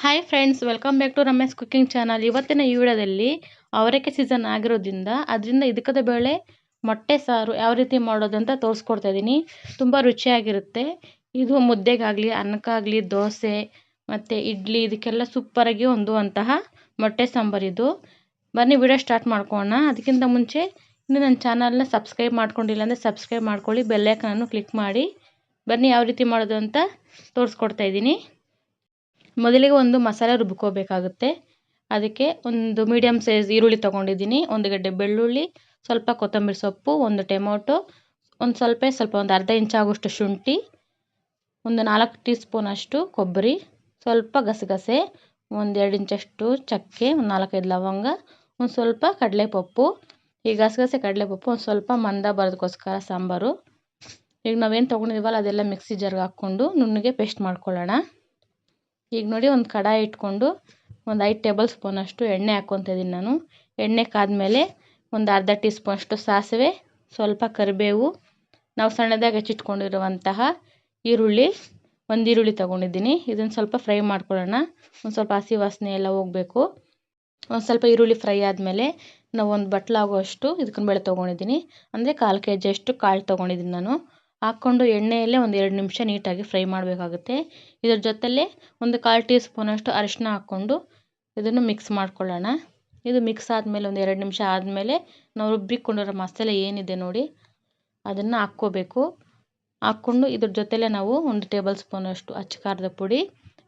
Hi friends welcome back to Ramesh cooking channel ಇವತ್ತಿನ ಈ ವಿಡಿಯೋದಲ್ಲಿ ಅವರೆಕೆ ಸೀಸನ್ ಆಗಿರೋದ್ರಿಂದ ಅದರಿಂದ ಇದಕ್ಕದ ಬೇಳೆ, ಮೊಟ್ಟೆ, ಸಾರು ಯಾವ ರೀತಿ ಮಾಡೋದು ಅಂತ ತೋರಿಸ್ಕೊಡ್ತಾ ಇದ್ದೀನಿ. ತುಂಬ ರುಚಿಯಾಗಿರುತ್ತೆ. ಇದು ಮುದ್ದೆಗಾಗಲಿ, ಅನ್ನಕ್ಕಾಗಲಿ, ದೋಸೆ, ಮತ್ತು ಇಡ್ಲಿ, ಇದಕ್ಕೆಲ್ಲ ಸೂಪರಾಗಿ ಹೊಂದುವಂತಹ ಮೊಟ್ಟೆ ಸಾಂಬಾರಿದು ಬನ್ನಿ ವಿಡಿಯೋ ಸ್ಟಾರ್ಟ್ ಮಾಡ್ಕೋಣ ಅದಕ್ಕಿಂತ ಮುಂಚೆ ಇನ್ನು ನನ್ನ ಚಾನಲ್ನ ಸಬ್ಸ್ಕ್ರೈಬ್ ಮಾಡ್ಕೊಂಡಿಲ್ಲ ಅಂದರೆ ಸಬ್ಸ್ಕ್ರೈಬ್ ಮಾಡ್ಕೊಳ್ಳಿ ಬೆಲ್ಲೈಕನನ್ನು ಕ್ಲಿಕ್ ಮಾಡಿ. ಬನ್ನಿ ಯಾವ ರೀತಿ ಮಾಡೋದು ಅಂತ ತೋರಿಸ್ಕೊಡ್ತಾ ಇದ್ದೀನಿ. ಮೊದಲಿಗೆ ಒಂದು ಮಸಾಲೆ ರುಬ್ಕೋಬೇಕಾಗುತ್ತೆ. ಅದಕ್ಕೆ ಒಂದು ಮೀಡಿಯಮ್ ಸೈಜ್ ಈರುಳ್ಳಿ ತೊಗೊಂಡಿದ್ದೀನಿ. ಒಂದು ಗಡ್ಡೆ ಬೆಳ್ಳುಳ್ಳಿ, ಸ್ವಲ್ಪ ಕೊತ್ತಂಬರಿ ಸೊಪ್ಪು, ಒಂದು ಟೊಮೊಟೊ, ಒಂದು ಸ್ವಲ್ಪ ಸ್ವಲ್ಪ ಒಂದು ಅರ್ಧ ಇಂಚಾಗುವಷ್ಟು ಶುಂಠಿ, ಒಂದು ನಾಲ್ಕು ಟೀ ಸ್ಪೂನಷ್ಟು ಕೊಬ್ಬರಿ, ಸ್ವಲ್ಪ ಗಸಗಸೆ, ಒಂದು ಎರಡು ಇಂಚಷ್ಟು ಚಕ್ಕೆ, ಒಂದು ನಾಲ್ಕೈದು ಲವಂಗ, ಒಂದು ಸ್ವಲ್ಪ ಕಡಲೆಪಪ್ಪು. ಈ ಗಸಗಸೆ, ಕಡಲೆಪಪ್ಪು, ಒಂದು ಸ್ವಲ್ಪ ಮಂದ ಬರೋದಕ್ಕೋಸ್ಕರ ಸಾಂಬಾರು. ಈಗ ನಾವೇನು ತೊಗೊಂಡಿದ್ದೀವಲ್ಲ, ಅದೆಲ್ಲ ಮಿಕ್ಸಿ ಜಾರ್ಗೆ ಹಾಕ್ಕೊಂಡು ನುಣ್ಣಗೆ ಪೇಸ್ಟ್ ಮಾಡ್ಕೊಳ್ಳೋಣ. ಈಗ ನೋಡಿ ಒಂದು ಕಡಾಯಿ ಇಟ್ಕೊಂಡು ಒಂದು ಐದು ಟೇಬಲ್ ಸ್ಪೂನಷ್ಟು ಎಣ್ಣೆ ಹಾಕ್ಕೊತ ಇದ್ದೀನಿ ನಾನು. ಎಣ್ಣೆ ಕಾದ್ಮೇಲೆ ಒಂದು ಅರ್ಧ ಟೀ ಸ್ಪೂನಷ್ಟು ಸಾಸಿವೆ, ಸ್ವಲ್ಪ ಕರಿಬೇವು, ನಾವು ಸಣ್ಣದಾಗಿ ಹೆಚ್ಚಿಟ್ಕೊಂಡಿರುವಂತಹ ಈರುಳ್ಳಿ, ಒಂದು ಈರುಳ್ಳಿ ತೊಗೊಂಡಿದ್ದೀನಿ. ಇದನ್ನು ಸ್ವಲ್ಪ ಫ್ರೈ ಮಾಡ್ಕೊಳ್ಳೋಣ. ಒಂದು ಸ್ವಲ್ಪ ಹಸಿ ವಾಸನೆ ಎಲ್ಲ ಹೋಗಬೇಕು. ಒಂದು ಸ್ವಲ್ಪ ಈರುಳ್ಳಿ ಫ್ರೈ ಆದಮೇಲೆ ನಾವು ಒಂದು ಬಟ್ಲಾಗುವಷ್ಟು ಇದಕ್ಕೆ ಬೇಳೆ ತೊಗೊಂಡಿದ್ದೀನಿ. ಅಂದರೆ ಕಾಲು ಕೆ ಜಿಯಷ್ಟು ಕಾಳು ತೊಗೊಂಡಿದ್ದೀನಿ ನಾನು. ಹಾಕ್ಕೊಂಡು ಎಣ್ಣೆಯಲ್ಲೇ ಒಂದು ಎರಡು ನಿಮಿಷ ನೀಟಾಗಿ ಫ್ರೈ ಮಾಡಬೇಕಾಗುತ್ತೆ. ಇದರ ಜೊತೆಲೇ ಒಂದು ಕಾಲು ಟೀ ಸ್ಪೂನಷ್ಟು ಅರಿಶಿನ ಹಾಕ್ಕೊಂಡು ಇದನ್ನು ಮಿಕ್ಸ್ ಮಾಡ್ಕೊಳ್ಳೋಣ. ಇದು ಮಿಕ್ಸ್ ಆದಮೇಲೆ ಒಂದು ಎರಡು ನಿಮಿಷ ಆದಮೇಲೆ ನಾವು ರುಬ್ಬಿಕೊಂಡಿರೋ ಮಸಾಲೆ ಏನಿದೆ ನೋಡಿ, ಅದನ್ನು ಹಾಕ್ಕೋಬೇಕು. ಹಾಕ್ಕೊಂಡು ಇದ್ರ ಜೊತೆಲೇ ನಾವು ಒಂದು ಟೇಬಲ್ ಸ್ಪೂನಷ್ಟು ಅಚ್ಚ ಖಾರದ ಪುಡಿ,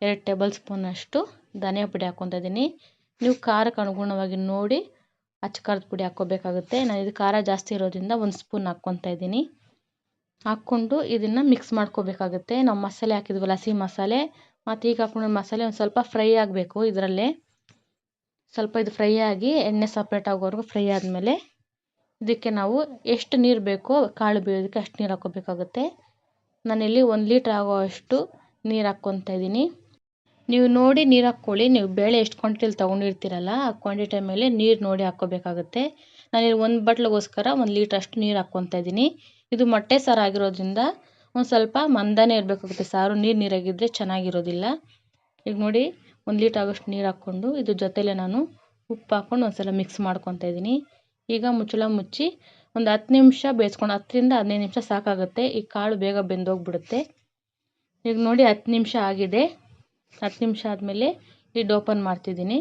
ಎರಡು ಟೇಬಲ್ ಸ್ಪೂನಷ್ಟು ಧನಿಯಾ ಪುಡಿ ಹಾಕ್ಕೊತಿದ್ದೀನಿ ನೀವು ಖಾರಕ್ಕೆ ಅನುಗುಣವಾಗಿ ನೋಡಿ ಅಚ್ಚ ಖಾರದ ಪುಡಿ ಹಾಕ್ಕೋಬೇಕಾಗುತ್ತೆ. ನಾನು ಇದು ಖಾರ ಜಾಸ್ತಿ ಇರೋದ್ರಿಂದ ಒಂದು ಸ್ಪೂನ್ ಹಾಕ್ಕೊತಾ ಇದ್ದೀನಿ ಹಾಕ್ಕೊಂಡು ಇದನ್ನು ಮಿಕ್ಸ್ ಮಾಡ್ಕೋಬೇಕಾಗುತ್ತೆ. ನಾವು ಮಸಾಲೆ ಹಾಕಿದ್ವಲ್ಲ ಹಸಿ ಮಸಾಲೆ, ಮತ್ತು ಈಗ ಹಾಕ್ಕೊಂಡಿರೋ ಮಸಾಲೆ ಒಂದು ಸ್ವಲ್ಪ ಫ್ರೈ ಆಗಬೇಕು ಇದರಲ್ಲೇ. ಸ್ವಲ್ಪ ಇದು ಫ್ರೈ ಆಗಿ ಎಣ್ಣೆ ಸಪ್ರೇಟ್ ಆಗೋವರೆಗೂ ಫ್ರೈ ಆದಮೇಲೆ ಇದಕ್ಕೆ ನಾವು ಎಷ್ಟು ನೀರು ಬೇಕೋ ಕಾಳು ಬೇಯೋದಕ್ಕೆ ಅಷ್ಟು ನೀರು ಹಾಕ್ಕೋಬೇಕಾಗುತ್ತೆ. ನಾನಿಲ್ಲಿ ಒಂದು ಲೀಟ್ರ್ ಆಗೋವಷ್ಟು ನೀರು ಹಾಕ್ಕೊತಾ ಇದ್ದೀನಿ. ನೀವು ನೋಡಿ ನೀರು ಹಾಕ್ಕೊಳ್ಳಿ. ನೀವು ಬೇಳೆ ಎಷ್ಟು ಕ್ವಾಂಟಿಟಿಲಿ ತೊಗೊಂಡಿರ್ತೀರಲ್ಲ ಆ ಕ್ವಾಂಟಿಟಿ ಮೇಲೆ ನೀರು ನೋಡಿ ಹಾಕ್ಕೋಬೇಕಾಗುತ್ತೆ. ನಾನಿಲ್ಲಿ ಒಂದು ಬಟ್ಲಿಗೋಸ್ಕರ ಒಂದು ಲೀಟ್ರ್ ಅಷ್ಟು ನೀರು ಹಾಕ್ಕೊತಾ ಇದ್ದೀನಿ. ಇದು ಮೊಟ್ಟೆ ಸಾರು ಆಗಿರೋದ್ರಿಂದ ಒಂದು ಸ್ವಲ್ಪ ಮಂದನೇ ಇರಬೇಕಾಗುತ್ತೆ. ಸಾರು ನೀರು ನೀರಾಗಿದ್ದರೆ ಚೆನ್ನಾಗಿರೋದಿಲ್ಲ. ಈಗ ನೋಡಿ, ಒಂದು ಲೀಟ್ರ್ ಆಗೋಷ್ಟು ನೀರು ಹಾಕ್ಕೊಂಡು ಇದ್ರ ಜೊತೆಲೇ ನಾನು ಉಪ್ಪು ಹಾಕ್ಕೊಂಡು ಒಂದು ಸಲ ಮಿಕ್ಸ್ ಮಾಡ್ಕೊತಾ ಇದ್ದೀನಿ. ಈಗ ಮುಚ್ಚಳ ಮುಚ್ಚಿ ಒಂದು ಹತ್ತು ನಿಮಿಷ ಬೇಯಿಸ್ಕೊಂಡು, ಹತ್ತರಿಂದ ಹದಿನೈದು ನಿಮಿಷ ಸಾಕಾಗುತ್ತೆ. ಈ ಕಾಳು ಬೇಗ ಬೆಂದೋಗ್ಬಿಡುತ್ತೆ. ಈಗ ನೋಡಿ, ಹತ್ತು ನಿಮಿಷ ಆಗಿದೆ. ಹತ್ತು ನಿಮಿಷ ಆದಮೇಲೆ ಲಿಡ್ ಓಪನ್ ಮಾಡ್ತಿದ್ದೀನಿ.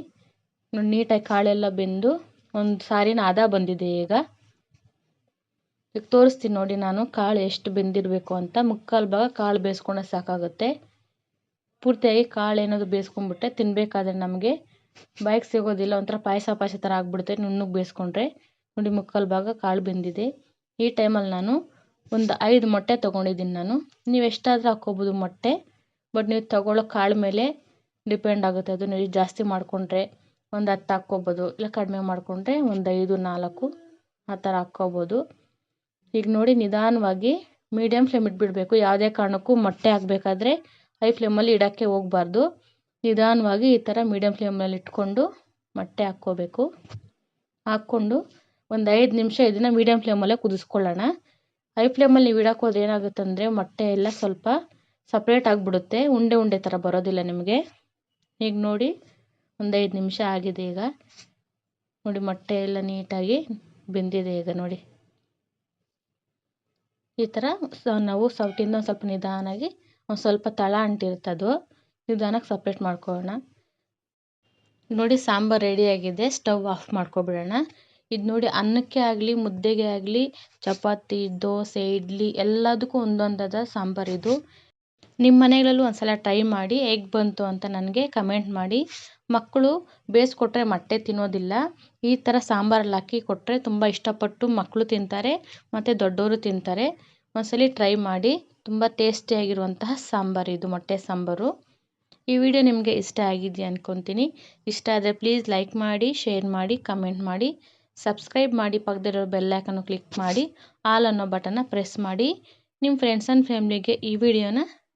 ನೋಡಿ, ನೀಟಾಗಿ ಕಾಳೆಲ್ಲ ಬೆಂದು ಒಂದು ಸಾರಿನ ಅದ ಬಂದಿದೆ ಈಗ. ಈಗ ತೋರಿಸ್ತೀನಿ ನೋಡಿ ನಾನು ಕಾಳು ಎಷ್ಟು ಬೆಂದಿರಬೇಕು ಅಂತ. ಮುಕ್ಕಾಲು ಭಾಗ ಕಾಳು ಬೇಯಿಸ್ಕೊಂಡ್ರೆ ಸಾಕಾಗುತ್ತೆ. ಪೂರ್ತಿಯಾಗಿ ಕಾಳು ಏನಾದರೂ ಬೇಯಿಸ್ಕೊಂಡ್ಬಿಟ್ಟೆ ತಿನ್ನಬೇಕಾದ್ರೆ ನಮಗೆ ಬಾಯಿಗೆ ಸಿಗೋದಿಲ್ಲ, ಒಂಥರ ಪಾಯಸ ಪಾಯಸ ಥರ ಆಗಿಬಿಡುತ್ತೆ ನುಣ್ಣಗೆ ಬೇಯಿಸ್ಕೊಂಡ್ರೆ. ನೋಡಿ ಮುಕ್ಕಾಲು ಭಾಗ ಕಾಳು ಬೆಂದಿದೆ. ಈ ಟೈಮಲ್ಲಿ ನಾನು ಒಂದು ಐದು ಮೊಟ್ಟೆ ತೊಗೊಂಡಿದ್ದೀನಿ ನಾನು. ನೀವು ಎಷ್ಟಾದರೂ ಹಾಕ್ಕೋಬೋದು ಮೊಟ್ಟೆ, ಬಟ್ ನೀವು ತೊಗೊಳ್ಳೋ ಕಾಳು ಮೇಲೆ ಡಿಪೆಂಡ್ ಆಗುತ್ತೆ. ಅದು ನೀವು ಜಾಸ್ತಿ ಮಾಡಿಕೊಂಡ್ರೆ ಒಂದು ಹತ್ತು ಹಾಕ್ಕೊಬೋದು. ಇಲ್ಲ, ಕಡಿಮೆ ಮಾಡಿಕೊಂಡ್ರೆ ಒಂದು ಐದು, ನಾಲ್ಕು ಆ ಥರ ಹಾಕ್ಕೋಬೋದು. ಈಗ ನೋಡಿ, ನಿಧಾನವಾಗಿ ಮೀಡಿಯಮ್ ಫ್ಲೇಮ್ ಇಟ್ಬಿಡಬೇಕು. ಯಾವುದೇ ಕಾರಣಕ್ಕೂ ಮೊಟ್ಟೆ ಹಾಕಬೇಕಾದ್ರೆ ಹೈ ಫ್ಲೇಮಲ್ಲಿ ಇಡೋಕ್ಕೆ ಹೋಗ್ಬಾರ್ದು. ನಿಧಾನವಾಗಿ ಈ ಥರ ಮೀಡಿಯಮ್ ಫ್ಲೇಮಲ್ಲಿ ಇಟ್ಕೊಂಡು ಮೊಟ್ಟೆ ಹಾಕ್ಕೋಬೇಕು. ಹಾಕ್ಕೊಂಡು ಒಂದು ಐದು ನಿಮಿಷ ಇದನ್ನು ಮೀಡಿಯಮ್ ಫ್ಲೇಮಲ್ಲೇ ಕುದಿಸ್ಕೊಳ್ಳೋಣ. ಹೈ ಫ್ಲೇಮಲ್ಲಿ ನೀವು ಇಡೋಕೆ ಹೋದ್ರೆ ಏನಾಗುತ್ತೆ ಅಂದರೆ ಮೊಟ್ಟೆ ಎಲ್ಲ ಸ್ವಲ್ಪ ಸಪ್ರೇಟ್ ಆಗಿಬಿಡುತ್ತೆ. ಉಂಡೆ ಉಂಡೆ ಥರ ಬರೋದಿಲ್ಲ ನಿಮಗೆ. ಈಗ ನೋಡಿ ಒಂದು ಐದು ನಿಮಿಷ ಆಗಿದೆ ಈಗ. ನೋಡಿ ಮೊಟ್ಟೆ ಎಲ್ಲ ನೀಟಾಗಿ ಬೆಂದಿದೆ ಈಗ ನೋಡಿ. ಈ ಥರ ನಾವು ಸೌಟಿಂದ ಒಂದು ಸ್ವಲ್ಪ ನಿಧಾನಾಗಿ ಒಂದು ಸ್ವಲ್ಪ ತಳ ಅಂಟಿರುತ್ತೆ ಅದು. ನಿಧಾನಕ್ಕೆ ಸಪ್ರೇಟ್ ಮಾಡ್ಕೊಳ್ಳೋಣ. ನೋಡಿ ಸಾಂಬಾರು ರೆಡಿಯಾಗಿದೆ ಸ್ಟವ್ ಆಫ್ ಮಾಡ್ಕೊಬಿಡೋಣ. ಇದು ನೋಡಿ ಅನ್ನಕ್ಕೆ ಆಗಲಿ, ಮುದ್ದೆಗೆ ಆಗಲಿ, ಚಪಾತಿ, ದೋಸೆ, ಇಡ್ಲಿ ಎಲ್ಲದಕ್ಕೂ ಒಂದೊಂದಾದ ಸಾಂಬಾರು ಇದು. ನಿಮ್ಮ ಮನೆಗಳಲ್ಲೂ ಒಂದು ಸಲ ಟ್ರೈ ಮಾಡಿ ಹೇಗೆ ಬಂತು ಅಂತ ನನಗೆ ಕಮೆಂಟ್ ಮಾಡಿ. ಮಕ್ಕಳು ಬೇಯಿಸ್ಕೊಟ್ರೆ ಮೊಟ್ಟೆ ತಿನ್ನೋದಿಲ್ಲ. ಈ ಥರ ಸಾಂಬಾರಲ್ಲಿ ಹಾಕಿ ಕೊಟ್ಟರೆ ತುಂಬ ಇಷ್ಟಪಟ್ಟು ಮಕ್ಕಳು ತಿಂತಾರೆ, ಮತ್ತು ದೊಡ್ಡವರು ತಿಂತಾರೆ. ಒಂದ್ಸಲ ಟ್ರೈ ಮಾಡಿ. ತುಂಬ ಟೇಸ್ಟಿಯಾಗಿರುವಂತಹ ಸಾಂಬಾರು ಇದು, ಮೊಟ್ಟೆ ಸಾಂಬಾರು. ಈ ವಿಡಿಯೋ ನಿಮಗೆ ಇಷ್ಟ ಆಗಿದೆಯಾ ಅಂದ್ಕೊತೀನಿ ಇಷ್ಟ ಆದರೆ ಪ್ಲೀಸ್ ಲೈಕ್ ಮಾಡಿ ಶೇರ್ ಮಾಡಿ ಕಮೆಂಟ್ ಮಾಡಿ. ಸಬ್ಸ್ಕ್ರೈಬ್ ಮಾಡಿ ಪಕ್ಕದಲ್ಲಿರೋ ಬೆಲ್ಲೈಕನ್ನು ಕ್ಲಿಕ್ ಮಾಡಿ. ಆಲ್ ಅನ್ನೋ ಬಟನ್ನ ಪ್ರೆಸ್ ಮಾಡಿ. ನಿಮ್ಮ ಫ್ರೆಂಡ್ಸ್ ಆ್ಯಂಡ್ ಫ್ಯಾಮ್ಲಿಗೆ ಈ ವಿಡಿಯೋನ